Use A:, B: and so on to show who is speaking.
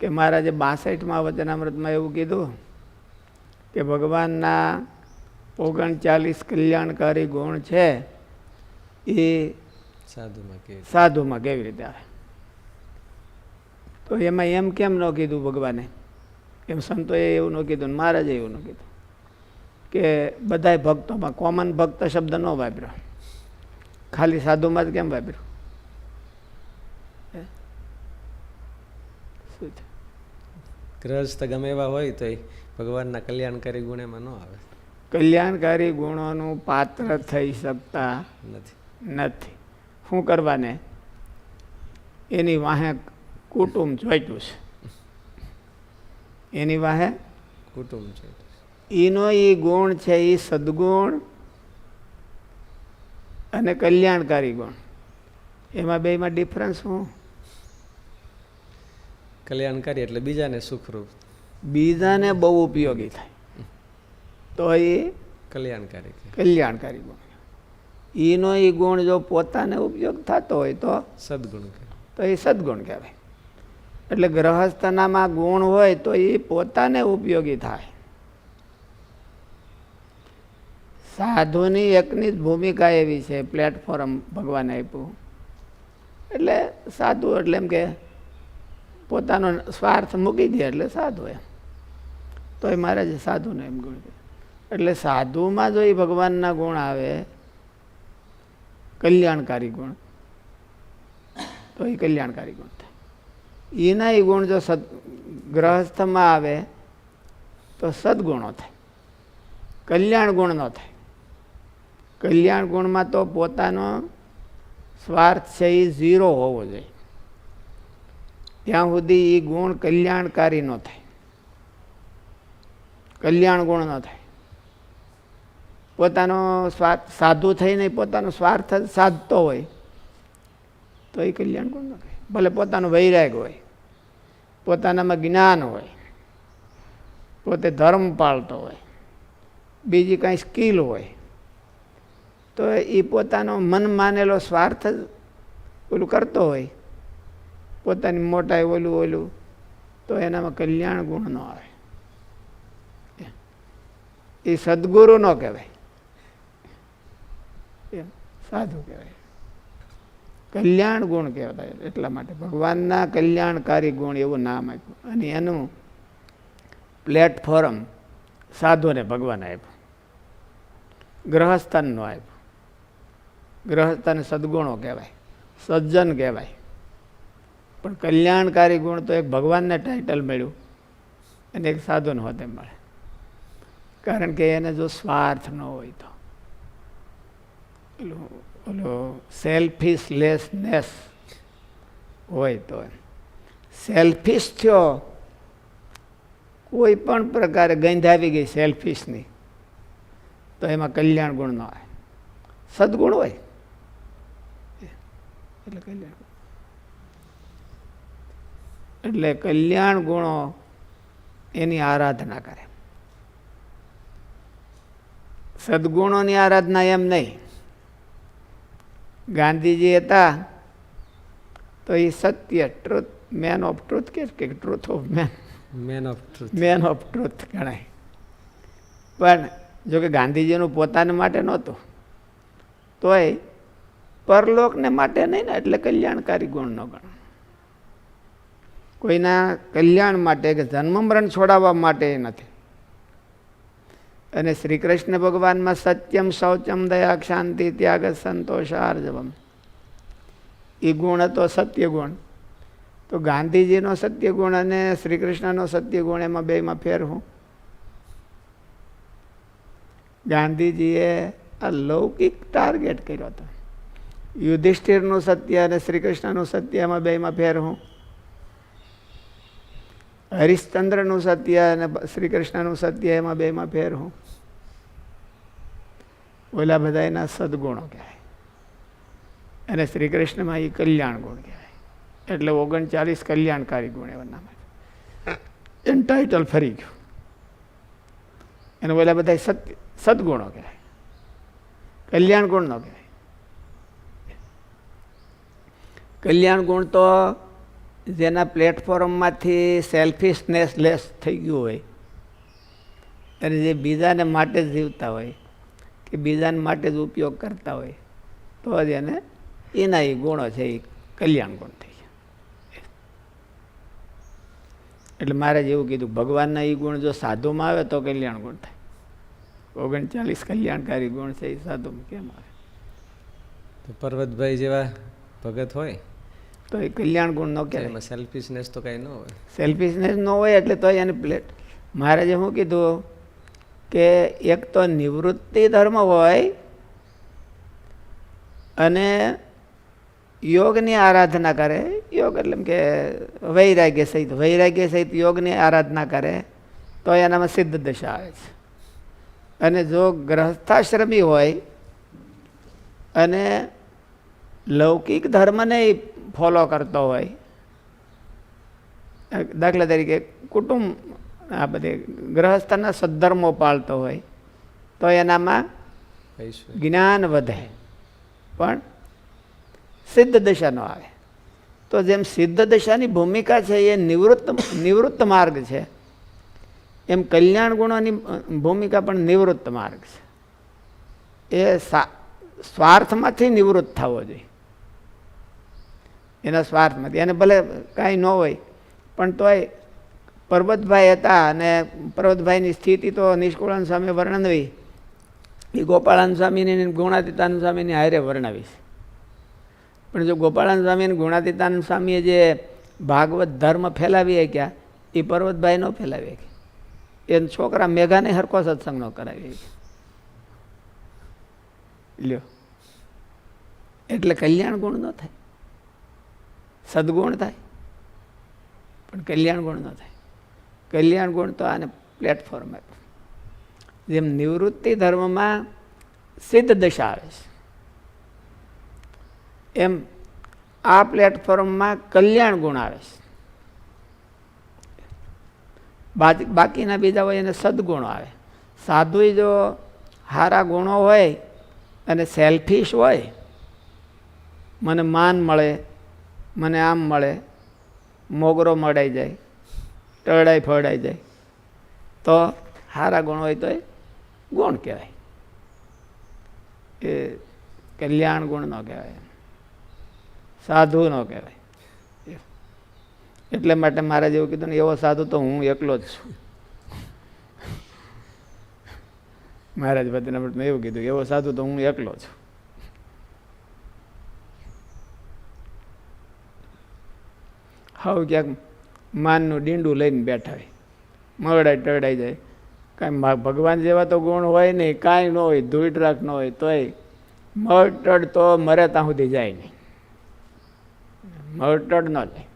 A: કે મહારાજે બાસઠમાં વચનામૃતમાં એવું કીધું કે ભગવાનના ઓગણચાલીસ કલ્યાણકારી ગુણ છે એ
B: સાધુમાં કે
A: સાધુમાં કેવી રીતે આવે? તો એમાં એમ કેમ ન કીધું ભગવાને? એમ સંતોએ એવું ન કીધું મહારાજે એવું ન કીધું કે બધાય ભક્તોમાં કોમન ભક્ત શબ્દ ન વાપર્યો. ખાલી સાધુમાં જ કેમ વાપર્યો? શું છે
B: ગ્રહસ્થ ગમે એવા હોય તો ભગવાનના કલ્યાણકારી ગુણ એમાં ન આવે.
A: કલ્યાણકારી ગુણોનું પાત્ર થઈ શકતા
B: નથી.
A: નથી. શું કરવાને? એની વાહે કુટુંબ જોઈતું છે. એની વાહે?
B: કુટુંબ છે.
A: એનો એ ગુણ છે એ સદગુણ અને કલ્યાણકારી ગુણ. એમાં બેમાં ડિફરન્સ શું?
B: કલ્યાણકારી એટલે બીજાને સુખરૂપ.
A: બીજાને બહુ ઉપયોગી થાય. તો એ
B: કલ્યાણકારી
A: કલ્યાણકારી ગુણ એનો એ ગુણ જો પોતાને ઉપયોગ થતો હોય તો
B: સદગુણ
A: તો એ સદગુણ કહેવાય. એટલે ગ્રહસ્થનામાં ગુણ હોય તો એ પોતાને ઉપયોગી થાય. સાધુની એકની જ ભૂમિકા એવી છે પ્લેટફોર્મ ભગવાને આપ્યું. એટલે સાધુ એટલે એમ કે પોતાનો સ્વાર્થ મૂકી દે એટલે સાધુ એમ. તો એ જ સાધુને એમ ગુણ એટલે સાધુમાં જો એ ભગવાનના ગુણ આવે, કલ્યાણકારી ગુણ, તો એ કલ્યાણકારી ગુણ થાય. એના એ ગુણ જો સદ, ગ્રહસ્થમાં આવે, તો સદગુણો થાય. કલ્યાણ ગુણ ન થાય. કલ્યાણ ગુણમાં તો પોતાનો સ્વાર્થ છે એ ઝીરો હોવો જોઈએ. ત્યાં સુધી એ ગુણ કલ્યાણકારી ન થાય. કલ્યાણ ગુણ ન થાય. પોતાનો સ્વાર્થ સાધુ થઈને પોતાનો સ્વાર્થ સાધતો હોય, તો એ કલ્યાણ ગુણ ન થાય. ભલે પોતાનો વૈરાગ હોય, પોતાનામાં જ્ઞાન હોય, પોતે ધર્મ પાળતો હોય, બીજી કાંઈ સ્કિલ હોય, તો એ પોતાનો મન માનેલો સ્વાર્થ ઓલું કરતો હોય પોતાની મોટાઈ ઓલું ઓલું, તો એનામાં કલ્યાણ ગુણ ન આવે. એ સદગુરુ ન કહેવાય. સાધુ કહેવાય. કલ્યાણ ગુણ કહેવાય એટલા માટે. ભગવાનના કલ્યાણકારી ગુણ એવું નામ આપ્યું. અને એનું પ્લેટફોર્મ સાધુને ભગવાન આપ્યું. ગ્રહસ્થાનનું આપ્યું. ગ્રહસ્થાન સદગુણો કહેવાય. સજ્જન કહેવાય. પણ કલ્યાણકારી ગુણ તો એક ભગવાનને ટાઇટલ મળ્યું. અને એક સાધુને હોતે મળે. કારણ કે એને જો સ્વાર્થ ન હોય તો. ઓલું સેલ્ફિશલેસનેસ હોય તો સેલ્ફિશ થયો, કોઈ પણ પ્રકારે ગંધાવી ગઈ સેલ્ફિશની તો એમાં કલ્યાણ ગુણ ન આવે. સદગુણ હોય. એટલે કલ્યાણ. એટલે કલ્યાણ ગુણો એની આરાધના કરે. સદગુણોની આરાધના એમ નહીં. ગાંધીજી હતા તો એ સત્ય ટ્રુથ મેન ઓફ ટ્રુથ કે truth of man
B: man of truth
A: man of truth ગણાય. પણ જો કે ગાંધીજીનું પોતાને માટે નહોતું. તોય પરલોકને માટે નહીં ને એટલે કલ્યાણકારી ગુણ ન ગણ કોઈના કલ્યાણ માટે કે જન્મ મરણ છોડાવવા માટે નથી. અને શ્રી કૃષ્ણ ભગવાનમાં સત્યમ શૌચમ દયા શાંતિ ત્યાગ સંતોષ આર્જવમ એ ગુણ હતો સત્ય ગુણ તો ગાંધીજીનો સત્ય ગુણ અને શ્રી કૃષ્ણનો સત્ય ગુણ એમાં બેમાં ફેર હું. ગાંધીજીએ આ લૌકિક ટાર્ગેટ કર્યો હતો. યુધિષ્ઠિરનું સત્ય અને શ્રી કૃષ્ણનું સત્ય એમાં બેમાં ફેર હું. હરિશ્ચંદ્રનું સત્ય અને શ્રી કૃષ્ણનું સત્ય એમાં બેમાં ફેર હું. ઓલા બધા એના સદગુણો કહેવાય. અને શ્રી કૃષ્ણમાં એ કલ્યાણ ગુણ કહેવાય. એટલે ઓગણચાલીસ કલ્યાણકારી ગુણ એવા નામ ટાઇટલ ફરી ગયું. એને ઓલા બધા સત્ય સદગુણો કહેવાય. કલ્યાણ ગુણ ન કહેવાય. કલ્યાણ ગુણ તો જેના પ્લેટફોર્મમાંથી સેલ્ફિશનેસ લેસ થઈ ગયું હોય, અને જે બીજાને માટે જીવતા હોય, કે બીજાને માટે જ ઉપયોગ કરતા હોય, તો જ એને એના એ ગુણો છે, એ કલ્યાણ ગુણ થઈ જાય એટલે મારે જેવું કીધું, ભગવાનના એ ગુણ જો સાધુમાં આવે તો કલ્યાણ ગુણ થાય. ઓગણચાલીસ કલ્યાણકારી ગુણ છે, એ સાધુમાં કેમ આવે?
B: તો પર્વતભાઈ જેવા ભગત હોય
A: તો એ કલ્યાણ ગુણ ન કહેવાય.
B: એમાં સેલ્ફિશનેસ તો કાંઈ ન હોય.
A: સેલ્ફિશનેસ ન હોય એટલે તો એને પ્લેટ મહારાજે શું કીધું કે એક તો નિવૃત્તિ ધર્મ હોય અને યોગની આરાધના કરે. યોગ એટલે કે વૈરાગ્ય સહિત. વૈરાગ્ય સહિત યોગની આરાધના કરે તો એનામાં સિદ્ધ દશા આવે છે. અને જો ગ્રહસ્થાશ્રમી હોય અને લૌકિક ધર્મને ફોલો કરતો હોય. દાખલા તરીકે કુટુંબ આ બધે ગ્રહસ્થના સદ્ધર્મો પાળતો હોય તો એનામાં જ્ઞાન વધે. પણ સિદ્ધ દશા ન આવે. તો જેમ સિદ્ધ દશાની ભૂમિકા છે એ નિવૃત્ત નિવૃત્ત માર્ગ છે એમ કલ્યાણ ગુણોની ભૂમિકા પણ નિવૃત્ત માર્ગ છે. એ સા સ્વાર્થમાંથી નિવૃત્ત થવો જોઈએ. એના સ્વાર્થમાંથી. એને ભલે કાંઈ ન હોય, પણ તોય પર્વતભાઈ હતા અને પર્વતભાઈની સ્થિતિ તો નિષ્કુળાન સ્વામી વર્ણવી એ ગોપાળાન સ્વામીની ગુણાતીતાનંદ સ્વામીની હારે વર્ણવીશ પણ જો ગોપાળાન સ્વામી અને ગુણાતીતાનંદ સ્વામીએ જે ભાગવત ધર્મ ફેલાવી શક્યા એ પર્વતભાઈ ન ફેલાવી ગયા એ છોકરા મેઘાને હરકો સત્સંગ ન કરાવી શક્યા. લ્યો. એટલે કલ્યાણ ગુણ ન થાય. સદગુણ થાય. પણ કલ્યાણ ગુણ ન થાય. કલ્યાણ ગુણ તો આને પ્લેટફોર્મ આપ્યું. જેમ નિવૃત્તિ ધર્મમાં સિદ્ધ દશા આવે છે, એમ આ પ્લેટફોર્મમાં કલ્યાણ ગુણ આવે છે. બાકીના બીજા હોય એને સદગુણો આવે. સાધુ જો સારા ગુણો હોય અને સેલ્ફિશ હોય, મને માન મળે મને આમ મળે, મોગરો મળાઈ જાય ટળાઈ ફળાઈ જાય. તો સારા ગુણ હોય તો એ ગુણ કહેવાય. એ કલ્યાણ ગુણ ન કહેવાય સાધુ ન કહેવાય. એટલે માટે મારે જેવું કીધું ને, એવો સાધુ તો હું એકલો જ છું. મહારાજ ભદ્રના મેં એવું કીધું, એવો સાધુ તો હું એકલો છું. હાવ ક્યાંક માનનું ડીંડું લઈને બેઠા હોય. મરડાઈ ટરડાઈ જાય. કાંઈ ભગવાન જેવા તો ગુણ હોય નહીં, કાંઈ ન હોય, ધૂળ રાખ ન હોય, તોય મરટડ તો મરે ત્યાં સુધી જાય નહીં. મરટડ ન જાય.